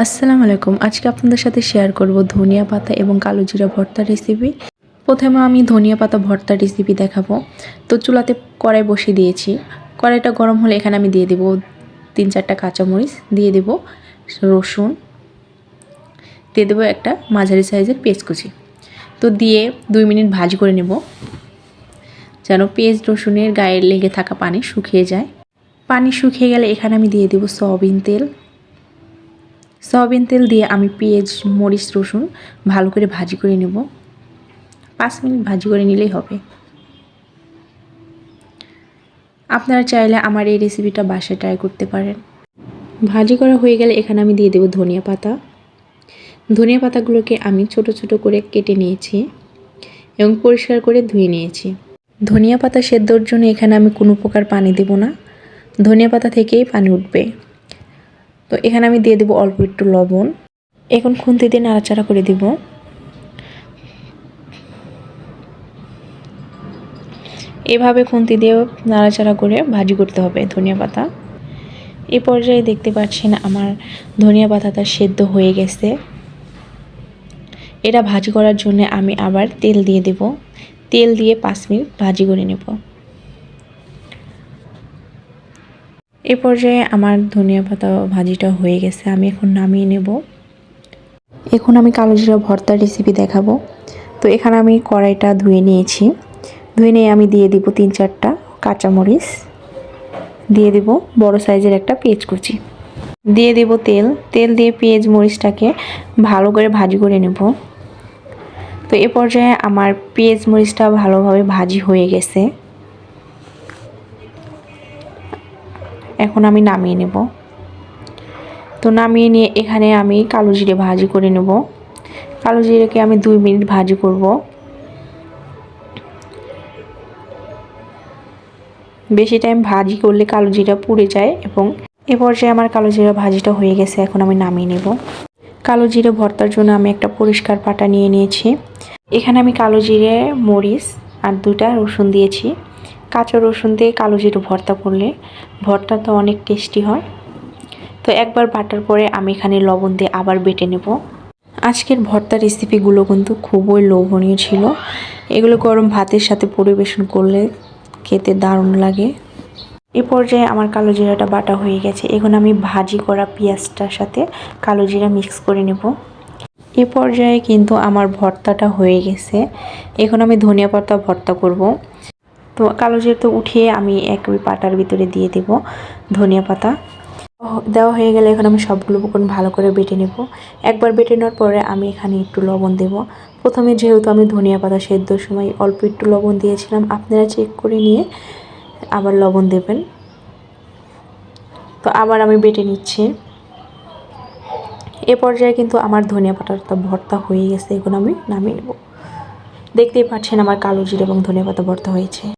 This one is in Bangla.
আসসালামু আলাইকুম। আজকে আপনাদের সাথে শেয়ার করব ধনিয়া পাতা এবং কালো জিরা ভর্তা রেসিপি প্রথমে আমি ধনিয়া পাতা ভর্তা রেসিপি দেখাবো। তো চুলাতে কড়াই বসিয়ে দিয়েছি। কড়াইটা গরম হলে এখানে আমি দিয়ে দেবো তিন চারটা কাঁচামরিচ, দিয়ে দেব রসুন, দিয়ে দেবো একটা মাঝারি সাইজের পেঁয়াজ কুচি তো দিয়ে দুই মিনিট ভাজি করে নেব। যেন পেঁয়াজ, রসুনের গায়ে লেগে থাকা পানি শুকিয়ে যায়। পানি শুকিয়ে গেলে এখানে আমি দিয়ে দেবো সয়াবিন তেল। সয়াবিন তেল দিয়ে আমি পেঁয়াজ, মরিচ, রসুন ভালো করে ভাজি করে নেব। পাঁচ মিনিট ভাজি করে নিলেই হবে। আপনারা চাইলে আমার এই রেসিপিটা বাসায় ট্রাই করতে পারেন। ভাজি করা হয়ে গেলে এখানে আমি দিয়ে দেবো ধনিয়া পাতা। ধনিয়া পাতাগুলোকে আমি ছোট ছোট করে কেটে নিয়েছি এবং পরিষ্কার করে ধুয়ে নিয়েছি। ধনিয়া পাতা সেদ্ধর জন্য এখানে আমি কোনো প্রকার পানি দেব না। ধনিয়া পাতা থেকেই পানি উঠবে। তো এখানে আমি দিয়ে দেবো অল্প একটু লবণ। এখন খুন্তি দিয়ে নাড়াচাড়া করে দিব। এভাবে খুন্তি দিয়ে নাড়াচাড়া করে ভাজি করতে হবে ধনিয়া পাতা। এ পর্যায়ে দেখতে পাচ্ছেন আমার ধনিয়া পাতাটা সেদ্ধ হয়ে গেছে। এটা ভাজি করার জন্য আমি আবার তেল দিয়ে দেব। তেল দিয়ে পাঁচ মিনিট ভাজি করে নেব। এ পর্যায়ে আমার ধনিয়া পাতা ভাজিটা হয়ে গেছে, আমি এখন নামিয়ে নেব। এখন আমি কালো জিরা ভর্তার রেসিপি দেখাবো। তো এখানে আমি কড়াইটা ধুয়ে নিয়েছি। ধুয়ে নিয়ে আমি দিয়ে দিব তিন চারটা কাঁচামরিচ। দিয়ে দেব বড় সাইজের একটা পেঁয়াজ কুচি দিয়ে দেব তেল। তেল দিয়ে পেঁয়াজ মরিচটাকে ভালো করে ভাজি করে নেব। তো এ পর্যায়ে আমার পেঁয়াজ মরিচটা ভালোভাবে ভাজি হয়ে গেছে। এখন আমি নামিয়ে নেব। তো নামিয়ে নিয়ে এখানে আমি কালো জিরে ভাজি করে নেব। কালো জিরেকে আমি দুই মিনিট ভাজি করব। বেশি টাইম ভাজি করলে কালো জিরা পুড়ে যায় এবং এ পর্যায়ে আমার কালো জিরা ভাজিটা হয়ে গেছে, এখন আমি নামিয়ে নেব। কালো জিরে ভর্তার জন্য আমি একটা পরিষ্কার পাটা নিয়ে নিয়েছি। এখানে আমি কালো জিরে, মরিচ আর দুটা রসুন দিয়েছি। কাঁচা রসুন দিয়ে কালো জিরো ভর্তা করলে ভর্তাটা অনেক টেস্টি হয়। তো একবার বাটার পরে আমি এখানে লবণ দিয়ে আবার বেটে নেব। আজকের ভর্তা রেসিপিগুলো কিন্তু খুবই লোভনীয় ছিল। এগুলো গরম ভাতের সাথে পরিবেশন করলে খেতে দারুণ লাগে। এ পর্যায়ে আমার কালো জিরাটা বাটা হয়ে গেছে। এখন আমি ভাজি করা পেঁয়াজটার সাথে কালো জিরা মিক্স করে নেব। এ পর্যায়ে কিন্তু আমার ভর্তাটা হয়ে গেছে। এখন আমি ধনিয়া পাতা ভর্তা করব। তো কালো জিরে তো উঠিয়ে আমি এক পাটার ভিতরে দিয়ে দেব ধনিয়া পাতা। দেওয়া হয়ে গেলে এখন আমি সবগুলো উপকরণ ভালো করে বেটে নেব। একবার বেটে নেওয়ার পরে আমি এখানে একটু লবণ দেব। প্রথমে যেহেতু আমি ধনিয়া পাতা সেদ্ধর সময় অল্প একটু লবণ দিয়েছিলাম, আপনারা চেক করে নিয়ে আবার লবণ দেবেন। তো আবার আমি বেটে নিচ্ছি। এ পর্যায়ে কিন্তু আমার ধনিয়া পাতাটা ভর্তা হয়ে গেছে, এখন আমি নামিয়ে নেব। দেখতেই পাচ্ছেন আমার কালো জিরে এবং ধনিয়া পাতা ভর্তা হয়েছে।